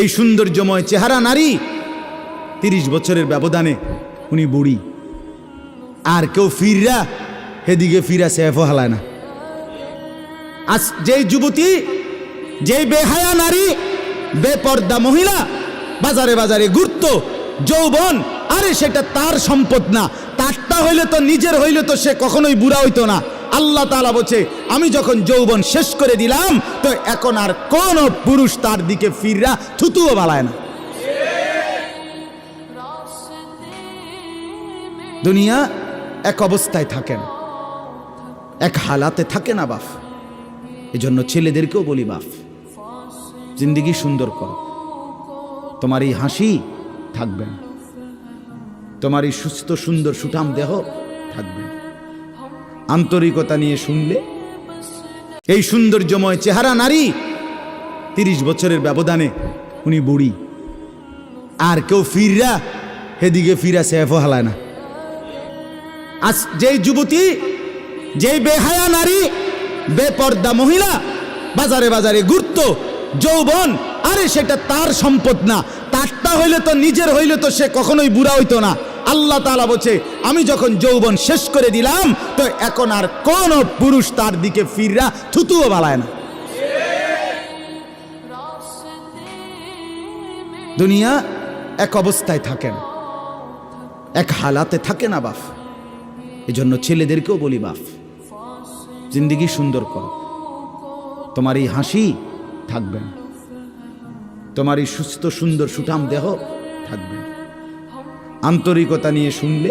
এই সৌন্দর্যময় চেহারা নারী তিরিশ বছরের ব্যবধানে উনি বুড়ি। আর কেউ ফিররা, হেদিকে ফিরা সেফ হালায় না। আজ যেই যুবতী, যেই বেহায়া নারী, বেপর্দা মহিলা, বাজারে বাজারে ঘুরত, যৌবন, আরে সেটা তার সম্পদ না। তারটা হইলে তো, নিজের হইলে তো সে কখনোই বুড়া হইতো না। আল্লাহ তাআলা বলছে, আমি যখন যৌবন শেষ করে দিলাম, তো এখন আর কোন পুরুষ তার দিকে ফিররা থুতুও বালায় না। দুনিয়া এক অবস্থায় থাকেন, এক হালাতে থাকে না বাফ এজন্য ছেলেদেরকেও বলি বাফ জিন্দিগি সুন্দর করো। তোমার এই হাসি থাকবে তোমার এই সুস্থ সুন্দর সুঠাম দেহ থাকবে না। আন্তরিকতা নিয়ে শুনলে? এই সৌন্দর্যময় চেহারা নারী তিরিশ বছরের ব্যবধানে উনি বুড়ি। আর কেউ ফিররা, হেদিকে ফিরা সেফ হালায় না। আজ যেই যুবতী, যেই বেহায়া নারী, বেপর্দা মহিলা, বাজারে বাজারে ঘুরত, যৌবন, আরে সেটা তার সম্পদ না। তারটা হইলে তো, নিজের হইলে তো সে কখনোই বুড়া হইতো না। আল্লাহ তালা বলছে, আমি যখন যৌবন শেষ করে দিলাম, তো এখন আর কোন পুরুষ তার দিকে ফিররা থুতুও বালায় না। দুনিয়া এক অবস্থায় থাকে না এক হালাতে থাকে না বাফ এজন্য ছেলেদেরকেও বলি বাফ জিন্দিগি সুন্দর করো। তোমার এই হাসি থাকবে না। তোমার এই সুস্থ সুন্দর সুঠাম দেহ থাকবে আন্তরিকতা নিয়ে শুনলে